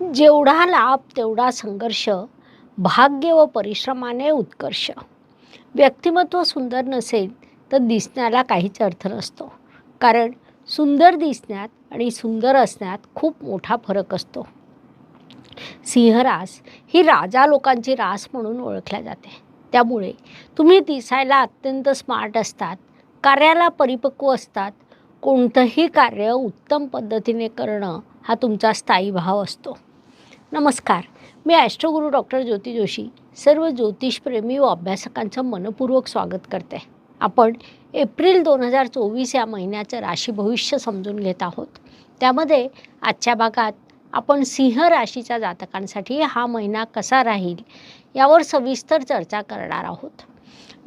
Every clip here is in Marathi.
जेवढा लाभ तेवढा संघर्ष भाग्य व परिश्रमाने उत्कर्ष. व्यक्तिमत्व सुंदर नसेल तर दिसण्याला काहीच अर्थ नसतो. कारण सुंदर दिसण्यात आणि सुंदर असण्यात खूप मोठा फरक असतो. सिंहरास ही राजा लोकांची रास म्हणून ओळखल्या जाते. त्यामुळे तुम्ही दिसायला अत्यंत स्मार्ट असतात कार्याला परिपक्व असतात. कोणतंही कार्य उत्तम पद्धतीने करणं हा तुमचा स्थायी भाव असतो. नमस्कार. मी ॲस्ट्रोगुरू डॉक्टर ज्योती जोशी. सर्व ज्योतिषप्रेमी व अभ्यासकांचं मनपूर्वक स्वागत करते. आपण एप्रिल दोन हजार चोवीस या महिन्याचं राशी भविष्य समजून घेत आहोत. त्यामध्ये आजच्या भागात आपण सिंह राशीच्या जातकांसाठी हा महिना कसा राहील यावर सविस्तर चर्चा करणार आहोत.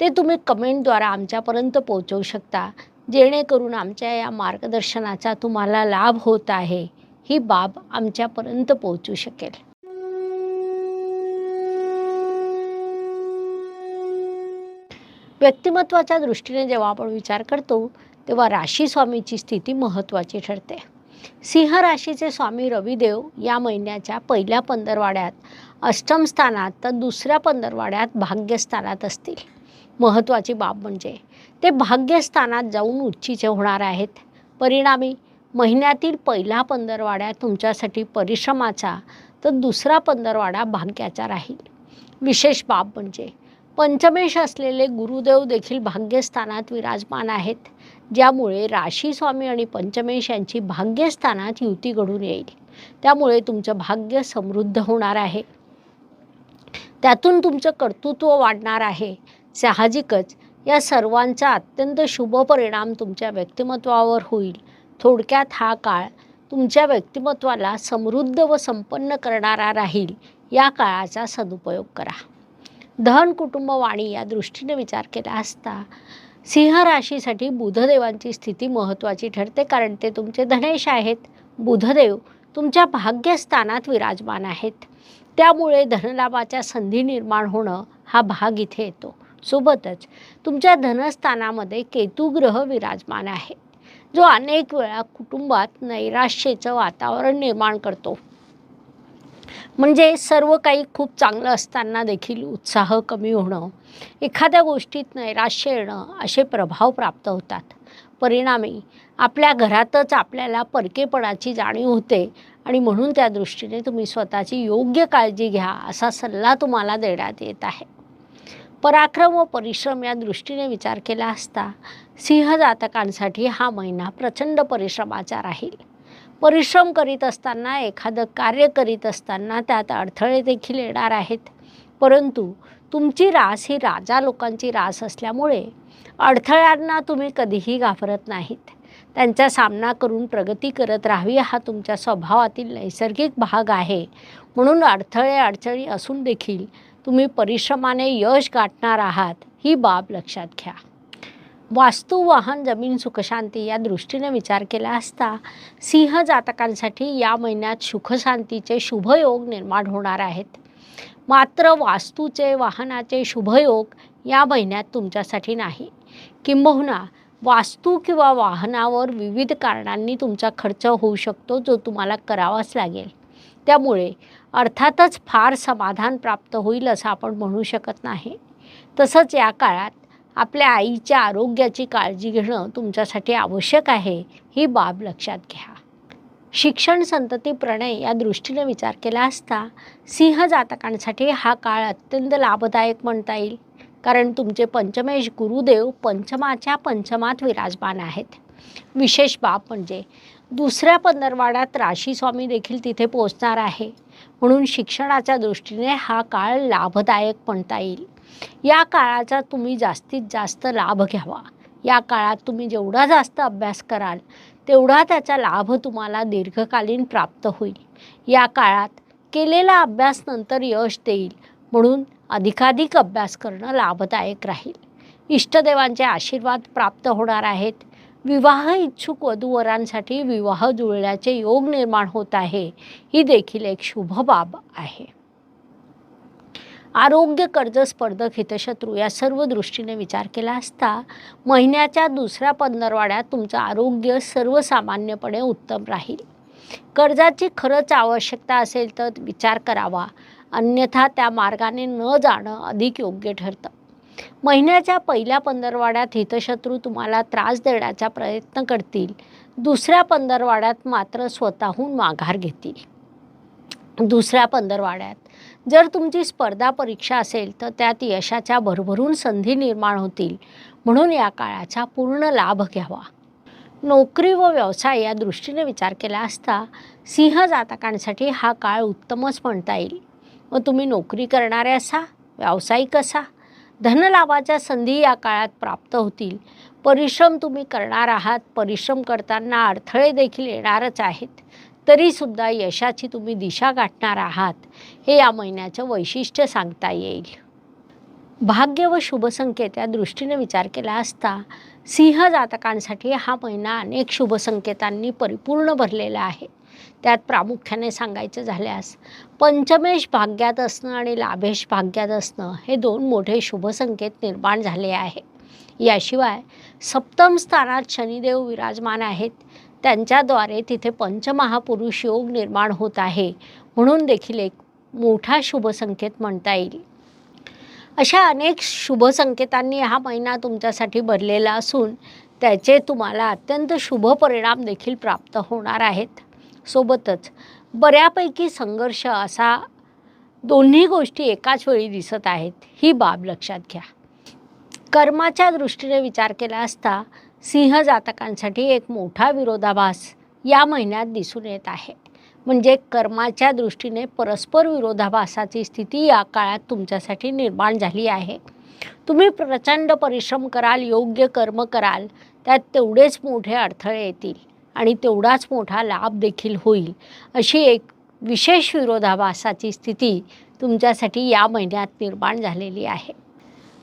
ते तुम्ही कमेंटद्वारा आमच्यापर्यंत पोहोचवू शकता. जेणेकरून आमच्या या मार्गदर्शनाचा तुम्हाला लाभ होत आहे. ही बाब आमच्यापर्यंत पोहोचू शकेल. व्यक्तिमत्वाच्या दृष्टीने जेव्हा आपण विचार करतो तेव्हा राशी स्वामीची स्थिती महत्त्वाची ठरते. सिंह राशीचे स्वामी रविदेव या महिन्याच्या पहिल्या पंधरवाड्यात अष्टम स्थानात तर दुसऱ्या पंधरवाड्यात भाग्यस्थानात असतील. महत्त्वाची बाब म्हणजे ते भाग्यस्थानात जाऊन उच्चीचे होणार आहेत. परिणामी महिन्यातील पहिला पंधरवाड्या तुमच्यासाठी परिश्रमाचा तर दुसरा पंधरवाडा भाग्याचा राहील. विशेष बाब म्हणजे पंचमेश असलेले गुरुदेव देखील भाग्यस्थानात विराजमान आहेत. ज्यामुळे राशी स्वामी आणि पंचमेश यांची भाग्यस्थानात युती घडून येईल. त्यामुळे तुमचं भाग्य समृद्ध होणार आहे. त्यातून तुमचं कर्तृत्व वाढणार आहे. साहजिकच या सर्वांचा अत्यंत शुभ परिणाम तुमच्या व्यक्तिमत्वावर होईल. थोडक्यात हा काळ तुमच्या व्यक्तिमत्वाला समृद्ध व संपन्न करणारा राहील. या काळाचा सदुपयोग करा. धन कुटुंब वाणी या दृष्टीने विचार केला असता सिंह राशीसाठी बुधदेवांची स्थिती महत्त्वाची ठरते कारण ते तुमचे धनेश आहेत. बुधदेव तुमच्या भाग्यस्थानात विराजमान आहेत. त्यामुळे धनलाभाच्या संधी निर्माण होणं हा भाग इथे येतो. सोबतच तुमच्या धनस्थानामध्ये केतुग्रह विराजमान आहे. जो अनेक वेळा कुटुंबात नैराश्याचं वातावरण निर्माण करतो. म्हणजे सर्व काही खूप चांगलं असताना देखील उत्साह कमी होणं एखाद्या गोष्टीत नैराश्य येणं असे प्रभाव प्राप्त होतात. परिणामी आपल्या घरातच आपल्याला परकेपणाची जाणीव होते आणि म्हणून त्या दृष्टीने तुम्ही स्वतःची योग्य काळजी घ्या असा सल्ला तुम्हाला देण्यात येत आहे. पराक्रम व परिश्रम या दृष्टीने विचार केला असता सिंहजातकांसाठी हा महिना प्रचंड परिश्रमाचा राहील. परिश्रम करीत असताना एखादं कार्य करीत असताना त्यात अडथळे देखील येणार आहेत. परंतु तुमची रास ही राजा लोकांची रास असल्यामुळे अडथळ्यांना तुम्ही कधीही घाबरत नाहीत. त्यांचा सामना करून प्रगती करत राहावी हा तुमच्या स्वभावातील नैसर्गिक भाग आहे. म्हणून अडथळे अडचणी असून देखील तुम्ही परिश्रमाने यश गाठणार आहात ही बाब लक्षात घ्या. वास्तू वाहन जमीन सुखशांती या दृष्टीने विचार केला असता सिंह जातकांसाठी या महिन्यात सुखशांतीचे शुभयोग निर्माण होणार आहेत. मात्र वास्तूचे वाहनाचे शुभयोग या महिन्यात तुमच्यासाठी नाही. किंबहुना वास्तू किंवा वाहनावर विविध कारणांनी तुमचा खर्च होऊ शकतो जो तुम्हाला करावाच लागेल. त्यामुळे अर्थातच फार समाधान प्राप्त होईल असं आपण म्हणू शकत नाही. तसंच या काळात आपल्या आईच्या आरोग्याची काळजी घेणं तुमच्यासाठी आवश्यक आहे ही बाब लक्षात घ्या. शिक्षण संतती प्रणय या दृष्टीने विचार केला असता सिंह जातकांसाठी हा काळ अत्यंत लाभदायक म्हणता येईल. कारण तुमचे पंचमेश गुरुदेव पंचमाच्या पंचमात विराजमान आहेत. विशेष बाब म्हणजे दुसऱ्या पंधरवाड्यात राशी स्वामी देखील तिथे पोचणार आहे. म्हणून शिक्षणाच्या दृष्टीने हा काळ लाभदायक म्हणता येईल. या काळाचा तुम्ही जास्तीत जास्त लाभ घ्यावा. या काळात तुम्ही जेवढा जास्त अभ्यास कराल तेवढा त्याचा लाभ तुम्हाला दीर्घकालीन प्राप्त होईल. या काळात केलेला अभ्यास नंतर यश देईल म्हणून अधिकाधिक अभ्यास करणं लाभदायक राहील. इष्टदेवांचे आशीर्वाद प्राप्त होणार आहेत. विवाह इच्छुक वधूवरांसाठी विवाह जुळण्याचे योग निर्माण होत आहे. ही देखील एक शुभ बाब आहे. आरोग्य कर्ज स्पर्धक हितशत्रू या सर्व दृष्टीने विचार केला असता महिन्याच्या दुसऱ्या पंधरवाड्यात तुमचं आरोग्य सर्वसामान्यपणे उत्तम राहील. कर्जाची खरंच आवश्यकता असेल तर विचार करावा. अन्यथा त्या मार्गाने न जाणं अधिक योग्य ठरतं. महिन्याच्या पहिल्या पंधरवाड्यात हितशत्रू तुम्हाला त्रास देण्याचा प्रयत्न करतील. दुसऱ्या पंधरवाड्यात मात्र स्वतःहून माघार घेतील. दुसऱ्या पंधरवाड्यात. जर तुमची स्पर्धा परीक्षा असेल तर त्यात यशाच्या भरभरून संधी निर्माण होतील. म्हणून या काळाचा पूर्ण लाभ घ्यावा. नोकरी व व्यवसाय या दृष्टीने विचार केला असता सिंह जातकांसाठी हा काळ उत्तमच म्हणता येईल. व तुम्ही नोकरी करणारे असा? व्यावसायिक असा? धनलाभाच्या संधी या काळात प्राप्त होतील. परिश्रम तुम्ही करणार आहात. परिश्रम करताना अडथळे देखील येणारच आहेत. तरीसुद्धा यशाची तुम्ही दिशा गाठणार आहात. हे या महिन्याचं वैशिष्ट्य सांगता येईल. भाग्य व शुभसंकेत या दृष्टीने विचार केला असता सिंह जातकांसाठी हा महिना अनेक शुभसंकेतांनी परिपूर्ण भरलेला आहे. त्यात प्रामुख्याने सांगायचं झाल्यास पंचमेश भाग्यात असणं आणि लाभेश भाग्यात असणं हे दोन मोठे शुभसंकेत निर्माण झाले आहे. याशिवाय सप्तम स्थानात शनिदेव विराजमान आहेत. त्यांच्याद्वारे तिथे पंचमहापुरुष योग निर्माण होत आहे म्हणून देखील एक मोठा शुभसंकेत म्हणता येईल. अशा अनेक शुभसंकेतांनी हा महिना तुमच्यासाठी भरलेला असून त्याचे तुम्हाला अत्यंत शुभ परिणाम देखील प्राप्त होणार आहेत. सोबतच. बऱ्यापैकी संघर्ष असा दोन्ही गोष्टी एकाच वेळी दिसत आहेत ही बाब लक्षात घ्या. कर्माच्या दृष्टीने विचार केला असता सिंह जातकांसाठी एक मोठा विरोधाभास या महिन्यात दिसून येत आहे. म्हणजे कर्माच्या दृष्टीने परस्पर विरोधाभासाची स्थिती या काळात तुमच्यासाठी निर्माण झाली आहे. तुम्ही प्रचंड परिश्रम कराल योग्य कर्म कराल त्यात तेवढेच मोठे अडथळे येतील. आणि तेवढाच मोठा लाभ देखील होईल. अशी एक विशेष विरोधाभासाची स्थिती तुमच्यासाठी या महिन्यात निर्माण झालेली आहे.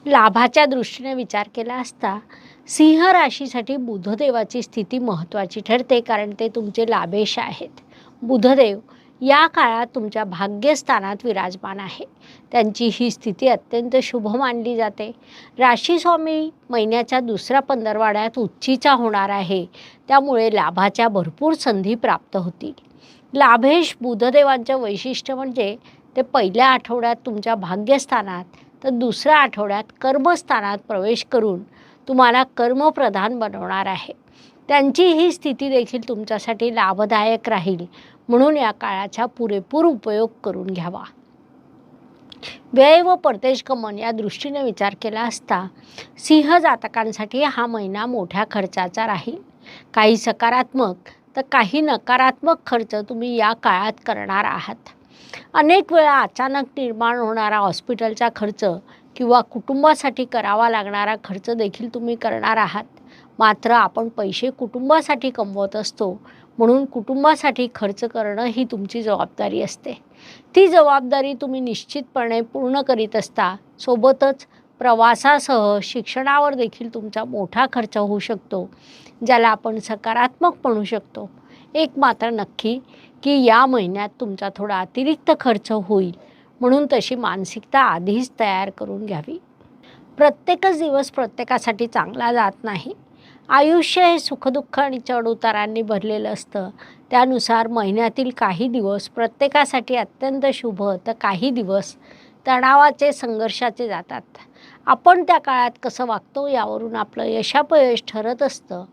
लाभाच्या दृष्टीने विचार केला असता सिंह राशीसाठी बुधदेवाची स्थिती महत्त्वाची ठरते कारण ते तुमचे लाभेश आहेत. बुधदेव या काळात तुमच्या भाग्यस्थानात विराजमान आहे. त्यांची ही स्थिती अत्यंत शुभ मानली जाते. राशीस्वामी महिन्याच्या दुसऱ्या पंधरवाड्यात उच्चीचा होणार आहे. त्यामुळे लाभाच्या भरपूर संधी प्राप्त होतील. लाभेश बुधदेवांचं वैशिष्ट्य म्हणजे ते पहिल्या आठवड्यात तुमच्या भाग्यस्थानात तर दुसऱ्या आठवड्यात कर्मस्थानात प्रवेश करून तुम्हाला कर्मप्रधान बनवणार आहे. त्यांची ही स्थिती देखील तुमच्यासाठी लाभदायक राहील. म्हणून या काळाचा पुरेपूर उपयोग करून घ्यावा. व्यय व परदेश गमन या दृष्टीने विचार केला असता सिंह जातकांसाठी हा महिना मोठ्या खर्चाचा राहील. काही सकारात्मक तर काही नकारात्मक खर्च तुम्ही या काळात करणार आहात. अनेक वेळा अचानक निर्माण होणारा हॉस्पिटलचा खर्च किंवा कुटुंबासाठी करावा लागणारा खर्च देखील तुम्ही करणार आहात. मात्र आपण पैसे कुटुंबासाठी कमवत असतो म्हणून कुटुंबासाठी खर्च करणं ही तुमची जबाबदारी असते. ती जबाबदारी तुम्ही निश्चितपणे पूर्ण करीत असता सोबतच प्रवासासह शिक्षणावर देखील तुमचा मोठा खर्च होऊ शकतो ज्याला आपण सकारात्मक म्हणू शकतो. एक मात्र नक्की की या महिन्यात तुमचा थोडा अतिरिक्त खर्च होईल म्हणून तशी मानसिकता आधीच तयार करून घ्यावी. प्रत्येकच दिवस प्रत्येकासाठी चांगला जात नाही. आयुष्य हे सुखदुःख आणि चढउतारांनी भरलेलं असतं. त्यानुसार महिन्यातील काही दिवस प्रत्येकासाठी अत्यंत शुभ तर काही दिवस तणावाचे संघर्षाचे जातात. आपण त्या काळात कसं वागतो यावरून आपलं यशापयश ठरत असतं.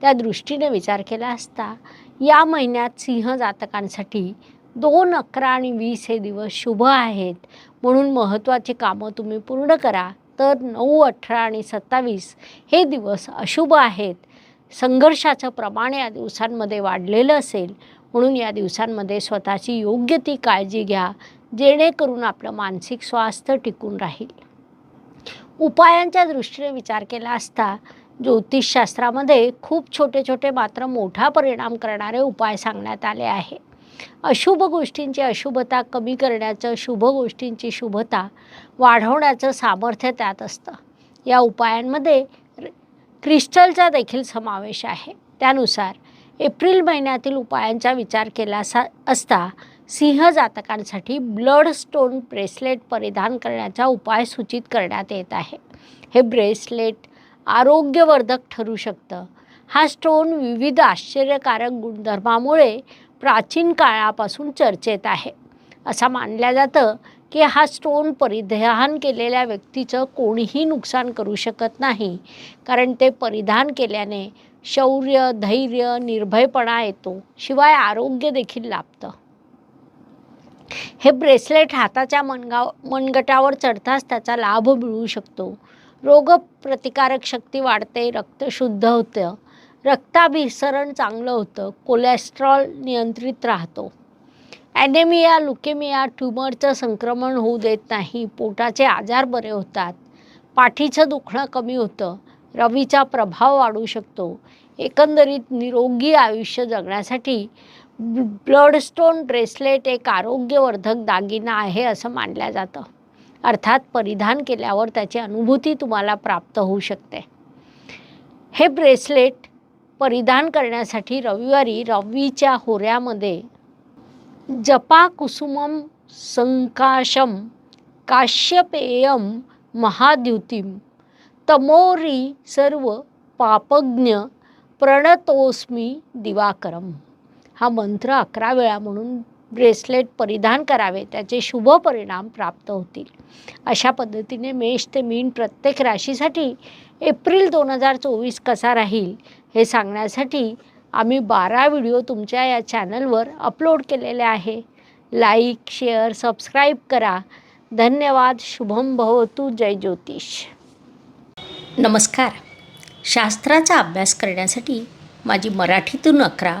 त्या दृष्टीने विचार केला असता या महिन्यात सिंह जातकांसाठी दोन अकरा आणि वीस हे दिवस शुभ आहेत. म्हणून महत्त्वाची कामं तुम्ही पूर्ण करा. तर नऊ अठरा आणि सत्तावीस हे दिवस अशुभ आहेत. संघर्षाचं प्रमाण या दिवसांमध्ये वाढलेलं असेल. म्हणून या दिवसांमध्ये स्वतःची योग्य ती काळजी घ्या. जेणेकरून आपलं मानसिक स्वास्थ्य टिकून राहील. उपायांच्या दृष्टीने विचार केला असता ज्योतिषशास्त्रामध्ये खूप छोटे छोटे मात्र मोठा परिणाम करणारे उपाय सांगण्यात आले आहे. अशुभ गोष्टींची अशुभता कमी करण्याचं शुभ गोष्टींची शुभता वाढवण्याचं सामर्थ्य त्यात असतं. या उपायांमध्ये क्रिस्टलचा देखील समावेश आहे. त्यानुसार एप्रिल महिन्यातील उपायांचा विचार केला सा असता सिंह जातकांसाठी ब्लड स्टोन ब्रेसलेट परिधान करण्याचा उपाय सूचित करण्यात येत आहे. हे ब्रेसलेट आरोग्यवर्धक ठरू शकतं. हा स्टोन विविध आश्चर्यकारक गुणधर्मामुळे प्राचीन काळापासून चर्चेत आहे. असं मानलं जातं की हा स्टोन परिधान केलेल्या व्यक्तीचं कोणीही नुकसान करू शकत नाही कारण ते परिधान केल्याने शौर्य धैर्य निर्भयपणा येतो. शिवाय आरोग्य देखील लाभतं. हे ब्रेसलेट हाताच्या मनगाव मनगटावर चढताच त्याचा लाभ मिळू शकतो. रोगप्रतिकारक शक्ती वाढते रक्त शुद्ध होतं. रक्ताभिसरण चांगलं होतं कोलेस्ट्रॉल नियंत्रित राहतो. ॲनेमिया लुकेमिया ट्युमरचं संक्रमण होऊ देत नाही पोटाचे आजार बरे होतात. पाठीचं दुखणं कमी होतं रवीचा प्रभाव वाढू शकतो. एकंदरीत निरोगी आयुष्य जगण्यासाठी ब्लडस्टोन ब्रेसलेट एक आरोग्यवर्धक दागिना आहे असं मानलं जातं. अर्थात परिधान केल्यावर त्याची अनुभूती तुम्हाला प्राप्त होऊ शकते. हे ब्रेसलेट परिधान करण्यासाठी रविवारी रवीच्या होऱ्यामध्ये जपा कुसुमम संकाशम काश्यपेयम महाद्युतीम तमोरी सर्व पापज्ञ प्रणतोस्मी दिवाकरम. हा मंत्र अकरा वेळा म्हणून ब्रेसलेट परिधान करावे त्याचे शुभ परिणाम प्राप्त होतील. अशा पद्धतीने मेष ते मीन प्रत्येक राशीसाठी एप्रिल दोन हजार चोवीस कसा राहील हे सांगण्यासाठी आम्ही बारा व्हिडिओ तुमच्या या चॅनलवर अपलोड केलेले आहे. लाईक शेअर सबस्क्राईब करा. धन्यवाद. शुभम भवतु. जय ज्योतिष. नमस्कार. शास्त्राचा अभ्यास करण्यासाठी माझी मराठीतून अकरा